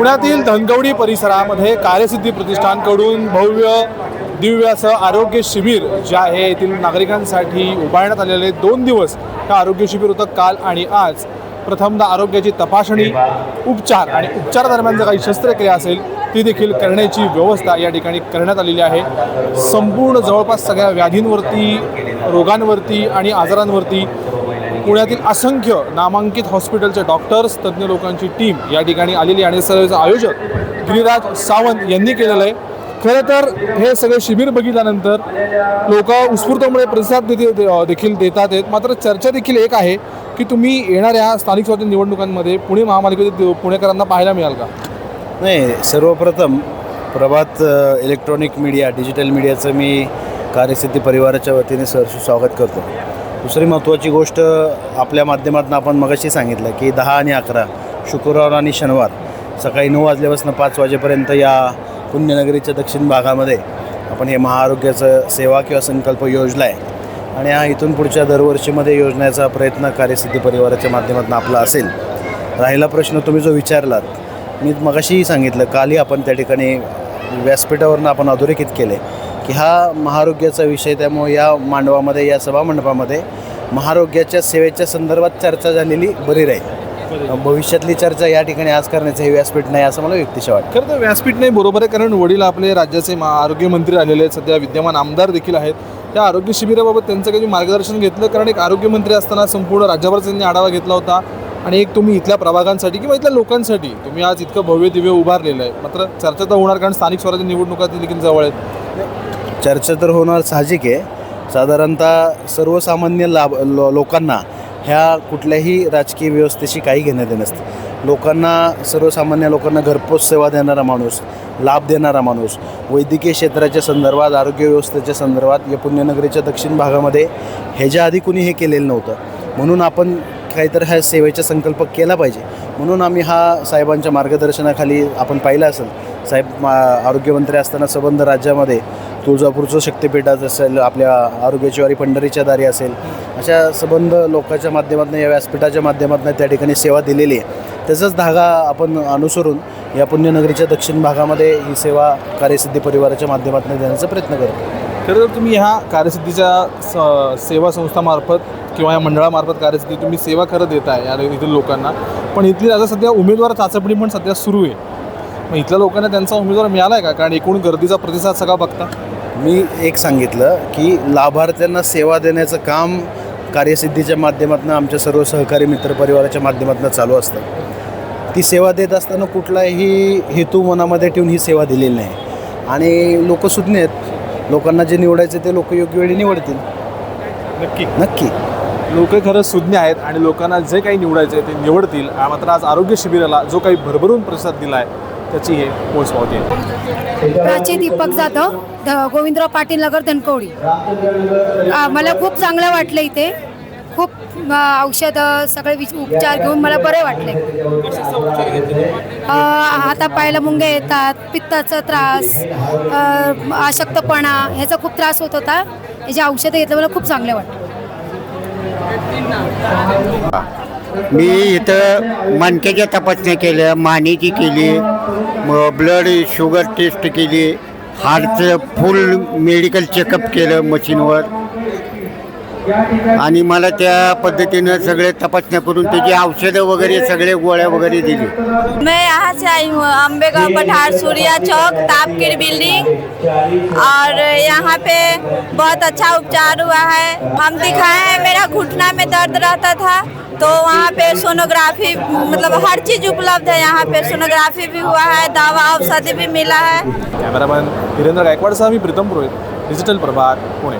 पुण्यातील धनगवडी परिसरामध्ये कार्यसिद्धी प्रतिष्ठानकडून भव्य दिव्य असं आरोग्य शिबिर जे आहे येथील नागरिकांसाठी उभारण्यात आलेले दोन दिवस हे आरोग्य शिबिर होतं काल आणि आज. प्रथमदा आरोग्याची तपासणी उपचार आणि उपचारादरम्यान जर काही शस्त्रक्रिया असेल ती देखील करण्याची व्यवस्था या ठिकाणी करण्यात आलेली आहे. संपूर्ण जवळपास सगळ्या व्याधींवरती रोगांवरती आणि आजारांवरती पुण्यातील असंख्य नामांकित हॉस्पिटलचे डॉक्टर्स तज्ज्ञ लोकांची टीम या ठिकाणी आलेली आणि सर्वचं आयोजक गिरिराज सावंत यांनी केलेलं आहे. खरं तर हे सगळे शिबिर बघितल्यानंतर लोक उत्स्फूर्तपणे प्रतिसाद देते दे- देखील देतात आहेत. मात्र चर्चा देखील एक आहे की तुम्ही येणाऱ्या स्थानिक स्वराज्य निवडणुकांमध्ये पुणे महापालिकेतील पुणेकरांना पाहायला मिळाल का? नाही सर्वप्रथम प्रभात इलेक्ट्रॉनिक मीडिया डिजिटल मीडियाचं मी कार्यसिद्धी परिवाराच्या वतीने सहर्ष स्वागत करतो. दुसरी महत्त्वाची गोष्ट आपल्या माध्यमातून आपण मगाशी सांगितलं की दहा आणि अकरा शुक्रवार आणि शनिवार सकाळी नऊ वाजल्यापासून पाच वाजेपर्यंत या पुण्यनगरीच्या दक्षिण भागामध्ये आपण हे महाआरोग्याचं सेवा किंवा संकल्प योजला आहे. आणि हा इथून पुढच्या दरवर्षीमध्ये योजण्याचा प्रयत्न कार्यसिद्धी परिवाराच्या माध्यमातून आपला असेल. राहिला प्रश्न तुम्ही जो विचारलात मी मगाशीही सांगितलं कालही आपण त्या ठिकाणी व्यासपीठावरून आपण अधोरेखित केले. हा महाआरोग्याचा विषय त्यामुळे या मांडवामध्ये या सभामंडपामध्ये महाआरोग्याच्या सेवेच्या संदर्भात चर्चा झालेली बरी राहील. भविष्यातली चर्चा या ठिकाणी आज करण्याचं हे व्यासपीठ नाही असं मला व्यक्तिशा वाटतं. खरं तर व्यासपीठ नाही बरोबर आहे. कारण वडील आपले राज्याचे मा- आरोग्यमंत्री आलेले आहेत. सध्या विद्यमान आमदार देखील आहेत. त्या आरोग्य शिबिराबाबत त्यांचं काही मार्गदर्शन घेतलं. कारण एक आरोग्यमंत्री असताना संपूर्ण राज्यभराचा त्यांनी आढावा घेतला होता. आणि एक तुम्ही इथल्या प्रभागांसाठी किंवा इथल्या लोकांसाठी तुम्ही आज इतकं भव्य दिव्य उभारलेलं आहे. मात्र चर्चा तर होणार कारण स्थानिक स्वराज्य निवडणुका देखील जवळ आहेत. चर्चा तर होणार साहजिक आहे. साधारणतः सर्वसामान्य लाभ लो लोकांना ह्या कुठल्याही राजकीय व्यवस्थेशी काही घेणं देणं नसतं. लोकांना सर्वसामान्य लोकांना घरपोच सेवा देणारा माणूस लाभ देणारा माणूस वैद्यकीय क्षेत्राच्या संदर्भात आरोग्य व्यवस्थेच्या संदर्भात या पुण्यनगरीच्या दक्षिण भागामध्ये ह्याच्या आधी कुणी हे केलेलं नव्हतं. म्हणून आपण काहीतरी ह्या सेवेचा संकल्प केला पाहिजे. म्हणून आम्ही हा साहेबांच्या मार्गदर्शनाखाली आपण पाहिलं असेल. साहेब मा- आरोग्यमंत्री असताना संबंध राज्यामध्ये तुळजापूरचं शक्तिपीठात असेल आपल्या आरोग्याची वारी पंढरीच्या दारी असेल अशा संबंध लोकांच्या माध्यमातून या व्यासपीठाच्या माध्यमातून त्या ठिकाणी सेवा दिलेली आहे. त्याचाच धागा आपण अनुसरून या पुण्यनगरीच्या दक्षिण भागामध्ये ही सेवा कार्यसिद्धी परिवाराच्या माध्यमातून देण्याचा प्रयत्न करतो. खरं तर तुम्ही ह्या कार्यसिद्धीच्या स सेवा संस्थामार्फत किंवा या मंडळामार्फत कार्यसिद्धी तुम्ही सेवा खरं देताय या इथील लोकांना. पण इथली आता सध्या उमेदवार चाचपणी पण सध्या सुरू आहे. मग इथल्या लोकांना त्यांचा उमेदवार मिळाला आहे का? कारण एकूण गर्दीचा प्रतिसाद सगळा बघता. मी एक सांगितलं की लाभार्थ्यांना सेवा देण्याचं काम कार्यसिद्धीच्या माध्यमातून आमच्या सर्व सहकारी मित्रपरिवाराच्या माध्यमातून चालू असतं. ती सेवा देत असताना कुठलाही हेतू मनामध्ये ठेवून ही सेवा दिलेली नाही. आणि लोक सुज्ञ आहेत. लोकांना जे निवडायचे ते लोक योग्य वेळी निवडतील. नक्की. नक्की. लोक खरं सुज्ञ आहेत आणि लोकांना जे काही निवडायचे आहे ते निवडतील. मात्र आज आरोग्य शिबिराला जो काही भरभरून प्रतिसाद दिला आहे त्याची हे पोचपावती आहे. प्राची दीपक जाधव गोविंदराव पाटील नगर धनकवडी. मला खूप चांगलं वाटलं इथे. खूप औषधं सगळे विच- उपचार घेऊन मला बरे वाटले. हातापायाला मुंग्या येतात पित्ताचा त्रास अशक्तपणा ह्याचा खूप त्रास होत होता. याची औषधं घेतलं मला खूप चांगलं वाटलं. मी इथं मणक्याच्या तपासण्या केल्या मानेची केली मग ब्लड शुगर टेस्ट केली हार्टचं फुल मेडिकल चेकअप केलं मशीनवर आणि मला त्या पद्धतीनं सगळे तपासण्या करून त्याची औषधं वगैरे सगळे गोळ्या वगैरे दिली. मैं यहाँ से आई हूँ अम्बेगांव पठार सूर्या चौक तापकीर बिल्डिंग। और यहाँ पे बहुत अच्छा उपचार हुआ है। हम दिखाए हैं मेरा घुटना में दर्द रहता था तो वहाँ पे सोनोग्राफी मतलब हर चीज़ उपलब्ध है यहाँ पे। सोनोग्राफी भी हुआ है दवा औषधि भी मिला है। कॅमेरामॅन वीरेंद्र गायकवाडसह मी प्रीतम पुरोहित डिजिटल प्रभात पुणे।